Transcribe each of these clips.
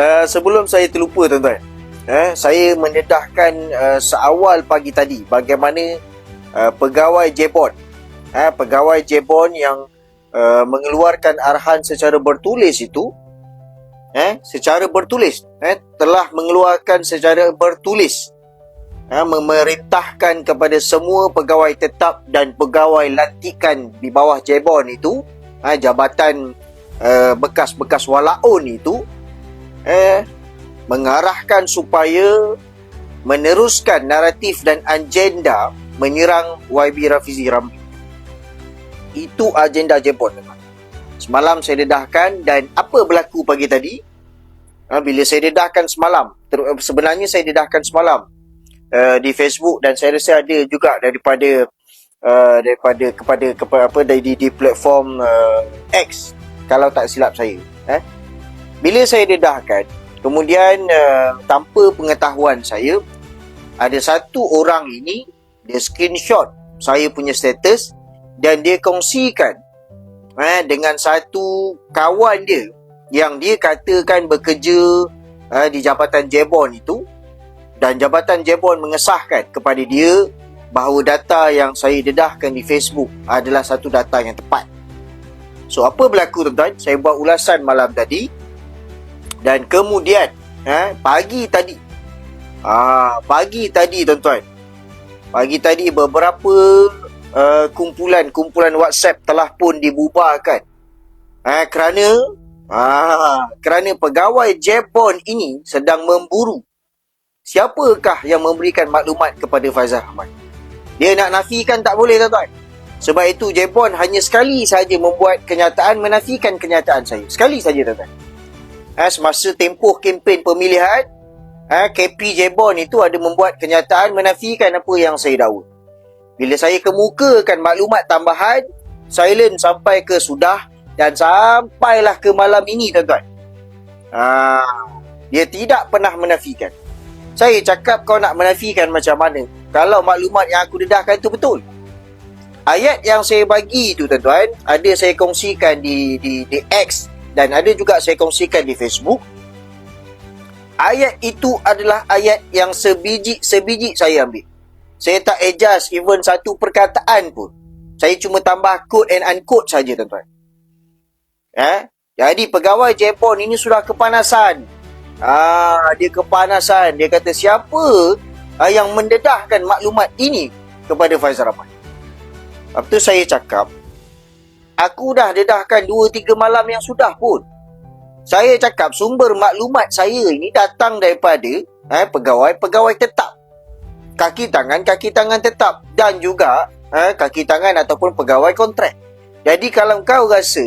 uh, sebelum saya terlupa tuan-tuan. Eh, saya mendedahkan uh, seawal pagi tadi bagaimana uh, pegawai Jebon eh, pegawai Jebon yang uh, mengeluarkan arahan secara bertulis itu eh, secara bertulis eh, telah mengeluarkan secara bertulis eh, memerintahkan kepada semua pegawai tetap dan pegawai lantikan di bawah Jebon itu eh, jabatan uh, bekas-bekas walaun itu eh, mengarahkan supaya meneruskan naratif dan agenda menyerang YB Rafizi Ramli. Itu agenda Jepun. Semalam saya dedahkan dan apa berlaku pagi tadi? Ha, bila saya dedahkan semalam, sebenarnya saya dedahkan semalam uh, di Facebook dan saya rasa ada juga daripada uh, daripada kepada kepada apa di di platform uh, X kalau tak silap saya. Eh? Bila saya dedahkan, Kemudian uh, tanpa pengetahuan saya ada satu orang ini dia screenshot saya punya status dan dia kongsikan eh, dengan satu kawan dia yang dia katakan bekerja eh, di Jabatan Jebon itu dan Jabatan Jebon mengesahkan kepada dia bahawa data yang saya dedahkan di Facebook adalah satu data yang tepat. So apa berlaku tuan-tuan? Saya buat ulasan malam tadi dan kemudian eh, pagi tadi. Ah pagi tadi tuan-tuan. Pagi tadi beberapa uh, kumpulan-kumpulan WhatsApp telah pun dibubarkan. Eh, kerana ah kerana pegawai Jepon ini sedang memburu. Siapakah yang memberikan maklumat kepada Faizal Ahmad? Dia nak nafikan tak boleh tuan-tuan? Sebab itu Jepon hanya sekali saja membuat kenyataan menafikan kenyataan saya. Sekali saja tuan-tuan ha, semasa tempoh kempen pemilihan ha, KP Jebon itu ada membuat kenyataan menafikan apa yang saya dakwa. Bila saya kemukakan maklumat tambahan, silent sampai ke sudah dan sampailah ke malam ini tuan-tuan. Ha, dia tidak pernah menafikan. Saya cakap kau nak menafikan macam mana? Kalau maklumat yang aku dedahkan itu betul. Ayat yang saya bagi itu tuan-tuan, ada saya kongsikan di di di X dan ada juga saya kongsikan di Facebook ayat itu adalah ayat yang sebiji-sebiji saya ambil. Saya tak adjust even satu perkataan pun. Saya cuma tambah quote and unquote saja tuan-tuan. Eh? jadi pegawai Jepun ini sudah kepanasan. Ah, dia kepanasan. Dia kata siapa ah, yang mendedahkan maklumat ini kepada Faizal Rahman? Lepas tu saya cakap Aku dah dedahkan 2-3 malam yang sudah pun. Saya cakap sumber maklumat saya ini datang daripada eh, pegawai-pegawai tetap. Kaki tangan, kaki tangan tetap. Dan juga eh, kaki tangan ataupun pegawai kontrak. Jadi kalau kau rasa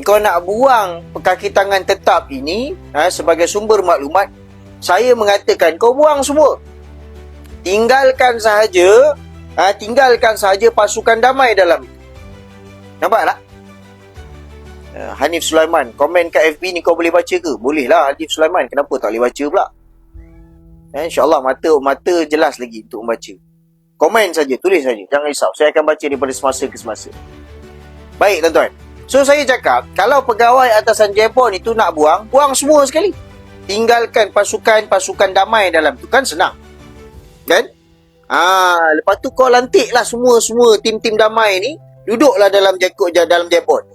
kau nak buang kaki tangan tetap ini eh, sebagai sumber maklumat, saya mengatakan kau buang semua. Tinggalkan sahaja, eh, tinggalkan sahaja pasukan damai dalam itu. Nampak tak? Uh, Hanif Sulaiman Komen kat FB ni kau boleh baca ke? Boleh lah Hanif Sulaiman. Kenapa tak boleh baca pula? Eh, InsyaAllah mata mata jelas lagi untuk membaca. Komen saja Tulis saja. Jangan risau. Saya akan baca daripada semasa ke semasa. Baik tuan-tuan. So saya cakap Kalau pegawai atasan Jepun itu nak buang Buang semua sekali. Tinggalkan pasukan-pasukan damai dalam tu. Kan senang. Kan? Ah, lepas tu kau lantiklah semua-semua tim-tim damai ni Duduklah dalam jakut dalam jebon.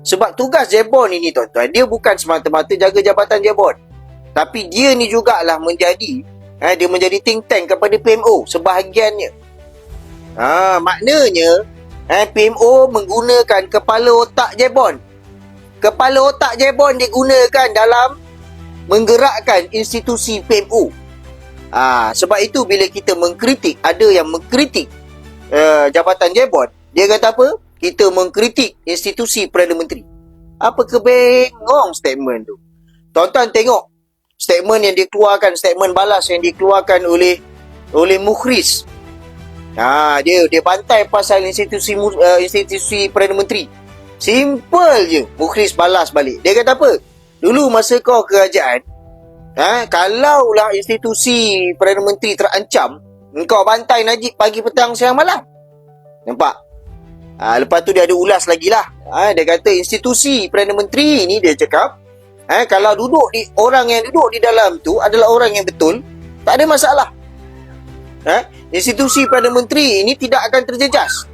Sebab tugas jebon ini tuan-tuan, dia bukan semata-mata jaga jabatan jebon. Tapi dia ni jugalah menjadi eh, dia menjadi think tank kepada PMO sebahagiannya. Ha, maknanya eh, PMO menggunakan kepala otak jebon. Kepala otak jebon digunakan dalam menggerakkan institusi PMO. Ha, sebab itu bila kita mengkritik, ada yang mengkritik uh, Jabatan Jebon Dia kata apa? Kita mengkritik institusi Perdana Menteri Apa kebengong statement tu Tonton tengok Statement yang dikeluarkan Statement balas yang dikeluarkan oleh Oleh Mukhris Ha, dia dia bantai pasal institusi uh, institusi Perdana Menteri. Simple je. Mukhris balas balik. Dia kata apa? Dulu masa kau kerajaan, ha, kalaulah institusi Perdana Menteri terancam, engkau bantai Najib pagi petang siang malam. Nampak? Ha, lepas tu dia ada ulas lagi lah. Ha, dia kata institusi Perdana Menteri ni dia cakap Eh, kalau duduk di orang yang duduk di dalam tu adalah orang yang betul, tak ada masalah. Eh, institusi Perdana Menteri ini tidak akan terjejas.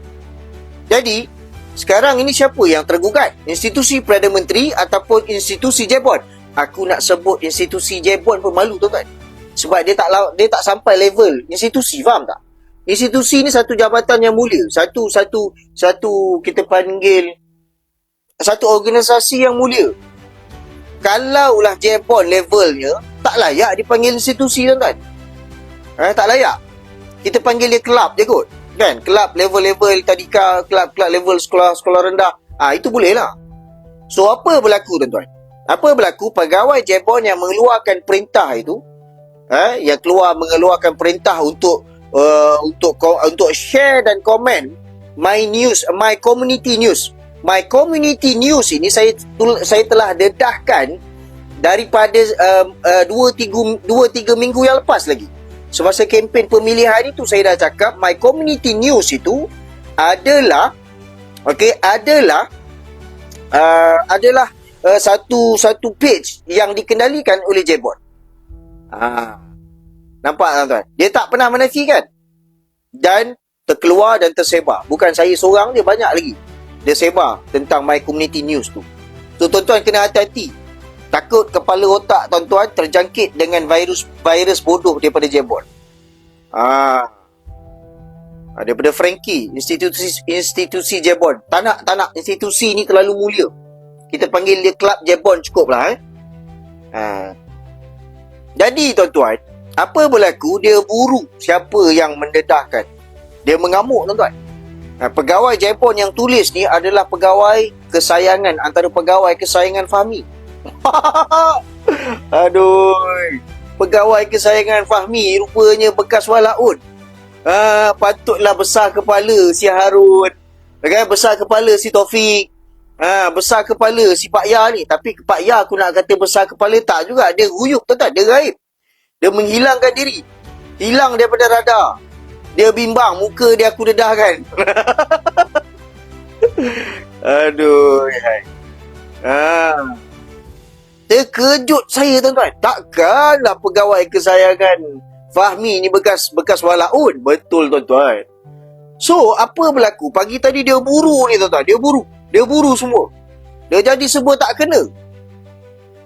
Jadi, sekarang ini siapa yang tergugat? Institusi Perdana Menteri ataupun institusi Jebon? Aku nak sebut institusi Jebon pun malu tuan-tuan. Sebab dia tak dia tak sampai level institusi, faham tak? Institusi ni satu jabatan yang mulia, satu satu satu kita panggil satu organisasi yang mulia kalaulah Jebon levelnya tak layak dipanggil institusi tuan-tuan. Eh, tak layak. Kita panggil dia kelab je kot. Kan? Kelab level-level tadika, kelab-kelab level sekolah-sekolah rendah. Ah ha, itu boleh lah. So, apa berlaku tuan-tuan? Apa berlaku? Pegawai Jebon yang mengeluarkan perintah itu, eh, yang keluar mengeluarkan perintah untuk uh, untuk untuk share dan komen my news, my community news My Community News ini saya saya telah dedahkan daripada um, uh, dua, tiga, dua tiga minggu yang lepas lagi. Semasa kempen pemilihan itu saya dah cakap My Community News itu adalah okey adalah uh, adalah uh, satu satu page yang dikendalikan oleh Jebot. Ha. Nampak tuan-tuan? Dia tak pernah menafikan. Dan terkeluar dan tersebar. Bukan saya seorang dia banyak lagi dia sebar tentang My Community News tu. So tuan-tuan kena hati-hati. Takut kepala otak tuan-tuan terjangkit dengan virus virus bodoh daripada Jebon. Ah. Ha. Daripada Frankie, institusi institusi Jebon. Tak nak, tak nak. Institusi ni terlalu mulia. Kita panggil dia Club Jebon cukup lah eh. Ha. Jadi tuan-tuan, apa berlaku? Dia buru siapa yang mendedahkan. Dia mengamuk tuan-tuan. Nah, pegawai Jepun yang tulis ni adalah pegawai kesayangan antara pegawai kesayangan Fahmi. Aduh. Pegawai kesayangan Fahmi rupanya bekas walaun. Ah, patutlah besar kepala si Harun. Okay, besar kepala si Taufik. Ah, besar kepala si Pak Ya ni. Tapi Pak Ya aku nak kata besar kepala tak juga. Dia ruyuk tu tak? Dia gaib. Dia menghilangkan diri. Hilang daripada radar. Dia bimbang Muka dia aku dedah kan Aduh. Ha. Terkejut saya tuan-tuan Takkanlah pegawai kesayangan Fahmi ni bekas bekas walaun Betul tuan-tuan So apa berlaku Pagi tadi dia buru ni tuan-tuan Dia buru Dia buru semua. Dia jadi semua tak kena.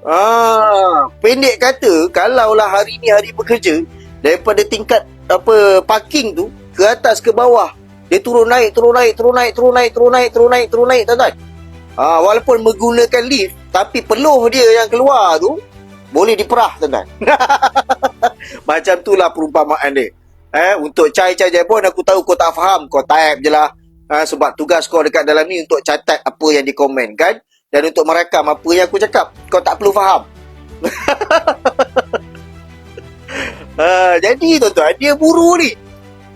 Ah, pendek kata, kalaulah hari ni hari bekerja daripada tingkat apa parking tu ke atas ke bawah dia turun naik turun naik turun naik turun naik turun naik turun naik turun naik tuan-tuan. Ha, walaupun menggunakan lift tapi peluh dia yang keluar tu boleh diperah tuan-tuan. Macam itulah perumpamaan dia. Eh untuk cai-cai jebon aku tahu kau tak faham. Kau type je lah ha, sebab tugas kau dekat dalam ni untuk catat apa yang dikomen kan dan untuk merakam apa yang aku cakap kau tak perlu faham Ha, jadi tuan-tuan, dia buru ni.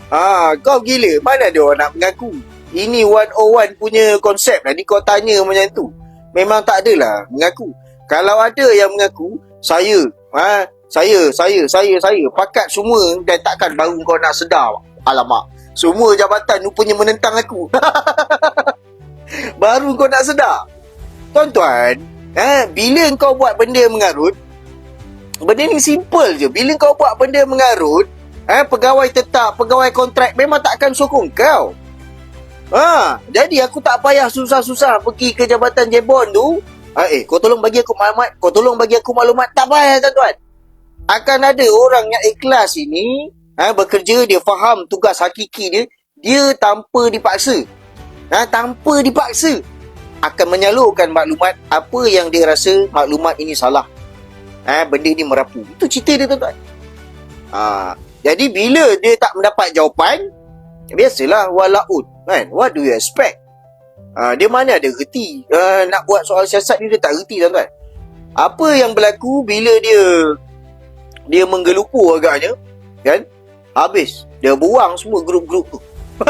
Ha, kau gila. Mana dia orang nak mengaku? Ini 101 punya konsep lah. Ni kau tanya macam tu. Memang tak adalah mengaku. Kalau ada yang mengaku, saya, ha, saya, saya, saya, saya, pakat semua dan takkan baru kau nak sedar. Alamak. Semua jabatan rupanya menentang aku. baru kau nak sedar. Tuan-tuan, ha, bila kau buat benda mengarut, Benda ni simple je. Bila kau buat benda mengarut, eh, pegawai tetap, pegawai kontrak memang tak akan sokong kau. Ha, jadi aku tak payah susah-susah pergi ke Jabatan Jebon tu. Ha, eh, kau tolong bagi aku maklumat. Kau tolong bagi aku maklumat. Tak payah, tuan-tuan. Akan ada orang yang ikhlas ini, ha, bekerja, dia faham tugas hakiki dia, dia tanpa dipaksa. Ha, tanpa dipaksa. Akan menyalurkan maklumat apa yang dia rasa maklumat ini salah eh, benda ni merapu. Itu cerita dia tuan-tuan. Ha, jadi bila dia tak mendapat jawapan, biasalah walaut. Kan? What do you expect? Ha, dia mana ada reti. Uh, nak buat soal siasat ni dia tak reti tuan-tuan. Apa yang berlaku bila dia dia menggelupu agaknya, kan? Habis. Dia buang semua grup-grup tu.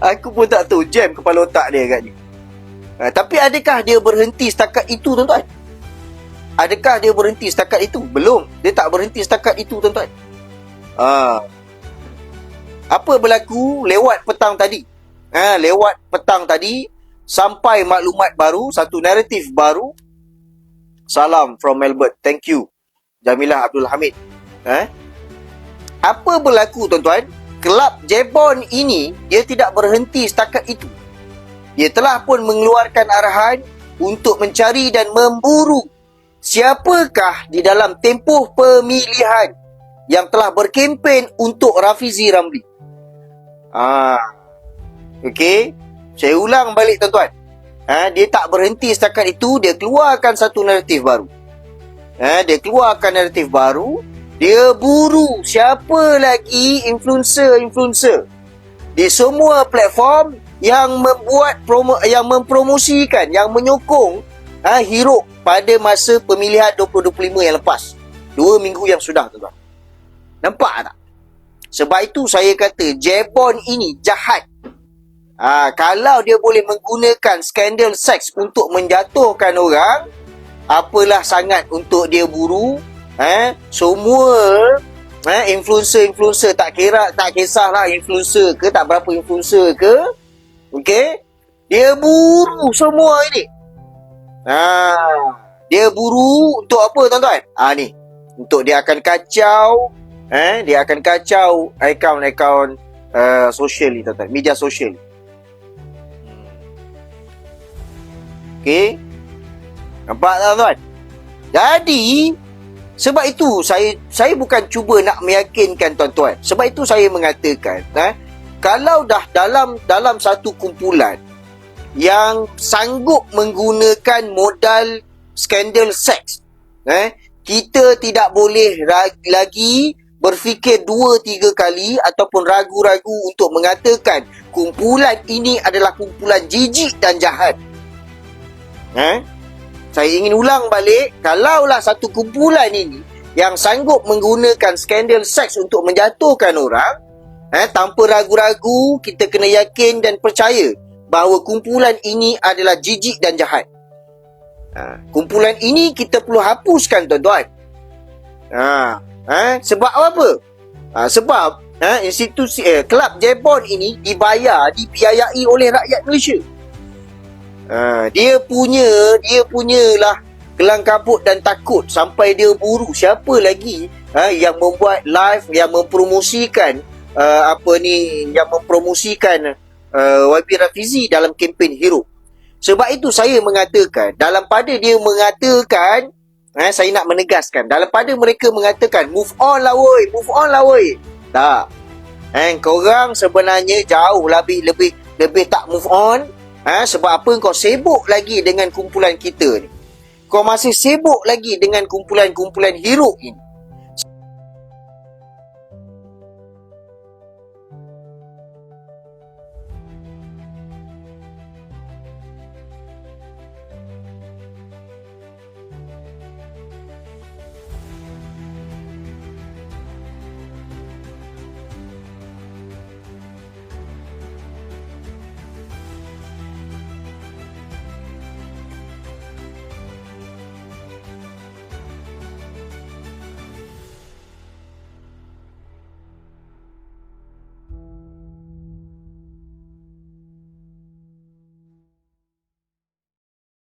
Aku pun tak tahu jam kepala otak dia agaknya. Ha, tapi adakah dia berhenti setakat itu tuan-tuan? Adakah dia berhenti setakat itu? Belum. Dia tak berhenti setakat itu, tuan-tuan. Ha. Apa berlaku lewat petang tadi? Ha, lewat petang tadi, sampai maklumat baru, satu naratif baru, Salam from Melbourne. Thank you. Jamilah Abdul Hamid. Eh? Apa berlaku tuan-tuan? Kelab Jebon ini dia tidak berhenti setakat itu. Dia telah pun mengeluarkan arahan untuk mencari dan memburu siapakah di dalam tempoh pemilihan yang telah berkempen untuk Rafizi Ramli. Ah. Okey. Saya ulang balik tuan-tuan. Ha, dia tak berhenti setakat itu, dia keluarkan satu naratif baru. Ha, dia keluarkan naratif baru, dia buru siapa lagi influencer-influencer di semua platform yang membuat promo yang mempromosikan, yang menyokong ha, hero pada masa pemilihan 2025 yang lepas. Dua minggu yang sudah tuan-tuan. Nampak tak? Sebab itu saya kata Jebon ini jahat. Ha, kalau dia boleh menggunakan skandal seks untuk menjatuhkan orang, apalah sangat untuk dia buru. Eh, semua eh, influencer-influencer tak kira tak kisahlah influencer ke tak berapa influencer ke. Okey? Dia buru semua ini. Ha, dia buru untuk apa tuan-tuan? Ha, ni. Untuk dia akan kacau eh dia akan kacau akaun-akaun uh, sosial ni tuan-tuan, media sosial. Okey. Nampak tak tuan? Jadi sebab itu saya saya bukan cuba nak meyakinkan tuan-tuan. Sebab itu saya mengatakan, eh, kalau dah dalam dalam satu kumpulan yang sanggup menggunakan modal skandal seks, eh, kita tidak boleh lagi berfikir dua tiga kali ataupun ragu-ragu untuk mengatakan kumpulan ini adalah kumpulan jijik dan jahat. Eh? Saya ingin ulang balik, kalaulah satu kumpulan ini yang sanggup menggunakan skandal seks untuk menjatuhkan orang, eh, tanpa ragu-ragu, kita kena yakin dan percaya bahawa kumpulan ini adalah jijik dan jahat. Ha, kumpulan ini kita perlu hapuskan tuan-tuan. Ha, ha, sebab apa? Ha, sebab ha, institusi eh, kelab Jebon ini dibayar, dibiayai oleh rakyat Malaysia. Ha, dia punya, dia punyalah kelang kabut dan takut sampai dia buru siapa lagi ha, yang membuat live yang mempromosikan uh, apa ni yang mempromosikan uh, YB Rafizi dalam kempen hero. Sebab itu saya mengatakan dalam pada dia mengatakan eh, saya nak menegaskan dalam pada mereka mengatakan move on lah woi, move on lah woi. Tak. Eh, korang sebenarnya jauh lebih lebih lebih tak move on Ha, sebab apa kau sibuk lagi dengan kumpulan kita ni? Kau masih sibuk lagi dengan kumpulan-kumpulan hero ini.